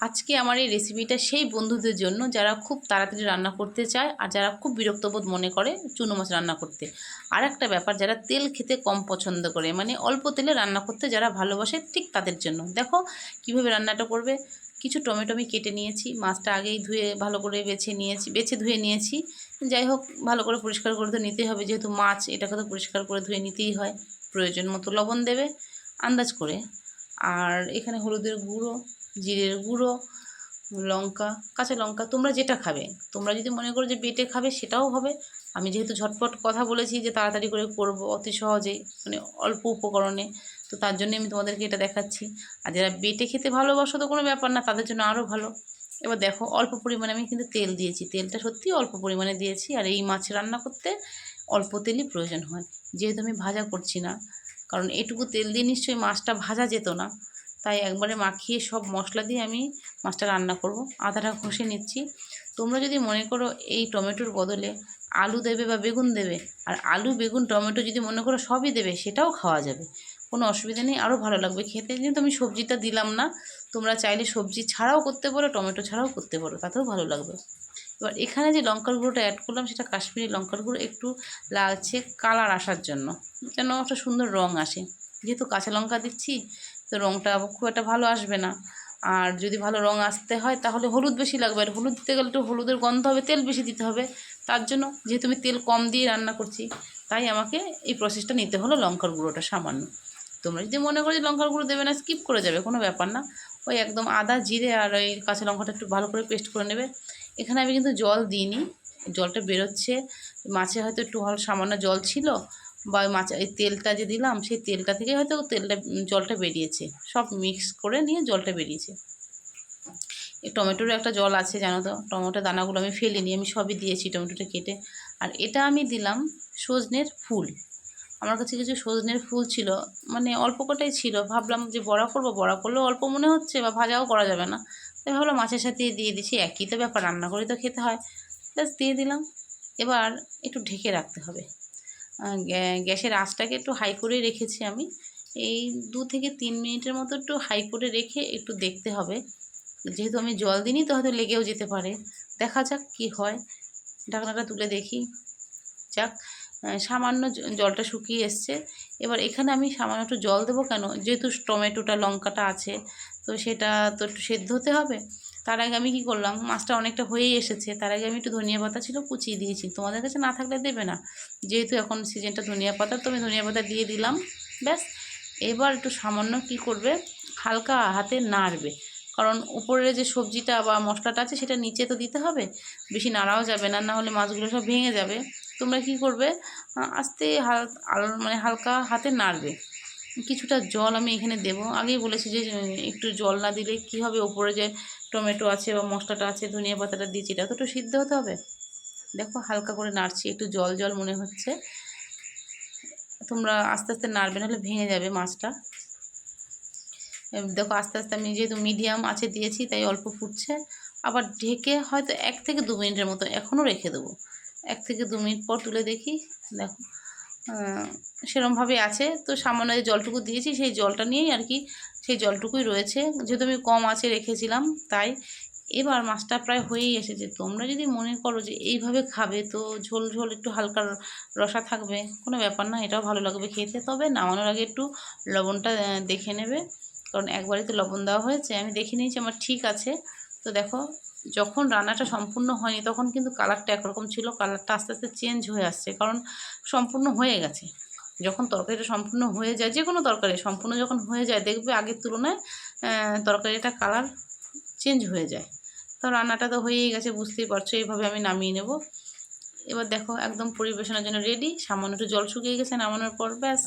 আজকে আমার এই রেসিপিটা সেই বন্ধুদের জন্য যারা খুব তাড়াতাড়ি রান্না করতে চায় আর যারা খুব বিরক্তবোধ মনে করে চুনো মাছ রান্না করতে। আর একটা ব্যাপার, যারা তেল খেতে কম পছন্দ করে মানে অল্প তেলে রান্না করতে যারা ভালোবাসে ঠিক তাদের জন্য। দেখো কীভাবে রান্নাটা করবে। কিছু টমেটো আমি কেটে নিয়েছি, মাছটা আগেই ধুয়ে ভালো করে বেছে নিয়েছি, বেছে ধুয়ে নিয়েছি। যাই হোক, ভালো করে পরিষ্কার করে তো নিতেই হবে, যেহেতু মাছ এটাকে তো পরিষ্কার করে ধুয়ে নিতেই হয়। প্রয়োজন মতো লবণ দেবে, আন্দাজ করে। আর এখানে হলুদের গুঁড়ো জিরের গুঁড়ো, লঙ্কা, কাঁচা লঙ্কা, তোমরা যেটা খাবে। তোমরা যদি মনে করো যে বেটে খাবে, সেটাও হবে। আমি যেহেতু ঝটপট কথা বলেছি যে তাড়াতাড়ি করে করব অতি সহজেই মানে অল্প উপকরণে, তো তার জন্য আমি তোমাদেরকে এটা দেখাচ্ছি। আর যারা বেটে খেতে ভালোবাসো তো কোনো ব্যাপার না, তাদের জন্য আরও ভালো। এবার দেখো, অল্প পরিমাণে আমি কিন্তু তেল দিয়েছি। তেলটা সত্যিই অল্প পরিমাণে দিয়েছি, আর এই মাছ রান্না করতে অল্প তেলই প্রয়োজন হয়। যেহেতু আমি ভাজা করছি না, কারণ এটুকু তেল দিয়ে নিশ্চয়ই মাছটা ভাজা যেত না। তাই একবারে মাখিয়ে সব মশলা দিয়ে আমি মাছটা রান্না করব। আদাটা ঘষে নিচ্ছি। তোমরা যদি মনে করো এই টমেটোর বদলে আলু দেবে বা বেগুন দেবে, আর আলু, বেগুন, টমেটো যদি মনে করো সবই দেবে, সেটাও খাওয়া যাবে। কোনো অসুবিধা নেই, আরও ভালো লাগবে। খেতে কিন্তু আমি সবজিটা দিলাম না, তোমরা চাইলে সবজি ছাড়াও করতে পারো, টমেটো ছাড়াও করতে পারো, তাতেও ভালো লাগবে। এবার এখানে যে লঙ্কার গুঁড়োটা অ্যাড করলাম, সেটা কাশ্মীরি লঙ্কার গুঁড়ো একটু লালচে কালার আসার জন্য, যেন একটা সুন্দর রঙ আসে। যেহেতু কাঁচা লঙ্কা দিচ্ছি তো রঙটা খুব একটা ভালো আসবে না। আর যদি ভালো রঙ আসতে হয়, তাহলে হলুদ বেশি লাগবে। আর হলুদ দিতে গেলে একটু হলুদের গন্ধ হবে, তেল বেশি দিতে হবে। তার জন্য যেহেতু আমি তেল কম দিয়ে রান্না করছি, তাই আমাকে এই প্রসেসটা নিতে হলো লঙ্কার গুঁড়োটা সামান্য। তোমরা যদি মনে করো যে লঙ্কার গুঁড়ো দেবে না স্কিপ করে যাবে, কোনো ব্যাপার না। ওই একদম আদা, জিরে আর ওই কাঁচা লঙ্কাটা একটু ভালো করে পেস্ট করে নেবে। এখানে আমি কিন্তু জল দিইনি। জলটা বেরোচ্ছে। মাছে হয়তো একটু ভালো সামান্য জল ছিল বা মাছ, এই তেলটা যে দিলাম, সেই তেলটা থেকে হয়তো তেলটা জলটা বেরিয়েছে। সব মিক্স করে নিয়ে জলটা বেরিয়েছে। টমেটোরও একটা জল আছে, জানো তো? টমেটো দানাগুলো আমি ফেলিনি, আমি সবই দিয়েছি টমেটোটা কেটে। আর এটা আমি দিলাম সজনের ফুল। আমার কাছে কিছু সজনের ফুল ছিল মানে অল্প কটাই ছিল। ভাবলাম যে বড়া করব, বড়া করলেও অল্প মনে হচ্ছে বা ভাজাও করা যাবে না। তাই ভাবলাম মাছের সাথে দিয়ে দিচ্ছি একই তো ব্যাপার, রান্না করে তো খেতে হয়। ব্যাস, দিয়ে দিলাম। এবার একটু ঢেকে রাখতে হবে। গ্যাসের আঁচটাকে একটু হাই করে রেখেছি আমি। এই দু থেকে তিন মিনিটের মতো একটু হাই করে রেখে একটু দেখতে হবে। যেহেতু আমি জল দিইনি, তো হয়তো লেগেও যেতে পারে। দেখা যাক কি হয়। ঢাকনাটা তুলে দেখি। যাক সামান্য জলটা শুকিয়ে এসছে। এবার এখানে আমি সামান্য একটু জল দেবো কেন? যেহেতু টমেটোটা, লঙ্কাটা আছে, তো সেটা তো একটু সেদ্ধ হতে হবে। তার আগে আমি কি করলাম? মাছটা অনেকটা হয়েই এসেছে। তার আগে আমি একটু ধনিয়া পাতা ছিল, কুচিয়ে দিয়েছি। তোমাদের কাছে না থাকলে দেবে না। যেহেতু এখন সিজনটা ধনিয়া পাতা, তো আমি ধনিয়া পাতা দিয়ে দিলাম। ব্যাস। এবার একটু সামান্য কি করবে? হালকা হাতে নাড়বে। কারণ উপরে যে সবজিটা বা মশলাটা আছে, সেটা নিচে তো দিতে হবে। বেশি নাড়াও যাবে না না হলে মাছগুলো সব ভেঙে যাবে। তোমরা কি করবে? আস্তে হাল মানে হালকা হাতে নাড়বে। কিছুটা জল আমি এখানে দেব। আগেই বলেছি যে, একটু জল না দিলে কি হবে? ওপরে যে টমেটো আছে বা মশলাটা আছে, ধনিয়া পাতাটা দিয়েছি, এটা তো একটু সিদ্ধ হতে হবে? দেখো হালকা করে নাড়ছি, একটু জল জল মনে হচ্ছে। তোমরা আস্তে আস্তে নাড়বে, নাহলে ভেঙে যাবে মাছটা। দেখো আস্তে আস্তে আমি যেহেতু মিডিয়াম আছে দিয়েছি, তাই অল্প ফুটছে। আবার ঢেকে হয়তো এক থেকে দু মিনিটের মতো এখনও রেখে দেবো। এক থেকে দু মিনিট পর তুলে দেখি। দেখো সেরমভাবে আছে। তো সামান্য যে জলটুকু দিয়েছি, সেই জলটা নিয়েই আর কি সেই জলটুকুই রয়েছে। যেহেতু আমি কম আছে রেখেছিলাম, তাই এবার মাছটা প্রায় হয়েই এসেছে। তোমরা যদি মনে করো যে এইভাবে খাবে, তো ঝোল ঝোল একটু হালকা রসা থাকবে, কোনো ব্যাপার না, এটাও ভালো লাগবে খেতে। তবে নামানোর আগে একটু লবণটা দেখে নেবে। কারণ একবারই তো লবণ দেওয়া হয়েছে, আমি দেখে নিয়েছি, আমার ঠিক আছে। তো দেখো, যখন রান্নাটা সম্পূর্ণ হয়নি, তখন কিন্তু কালারটা একরকম ছিল, কালারটা আস্তে আস্তে চেঞ্জ হয়ে আসছে, কারণ সম্পূর্ণ হয়ে গেছে। যখন তরকারিটা সম্পূর্ণ হয়ে যায় যে কোনো তরকারি সম্পূর্ণ যখন হয়ে যায়, দেখবে আগের তুলনায় তরকারিটা কালার চেঞ্জ হয়ে যায়। তো রান্নাটা তো হয়েই গেছে, বুঝতেই পারছ, এইভাবে আমি নামিয়ে নেব। এবার দেখো, একদম পরিবেশনের জন্য রেডি সামান্য একটু জল শুকিয়ে গেছে, নামানোর পর ব্যাস।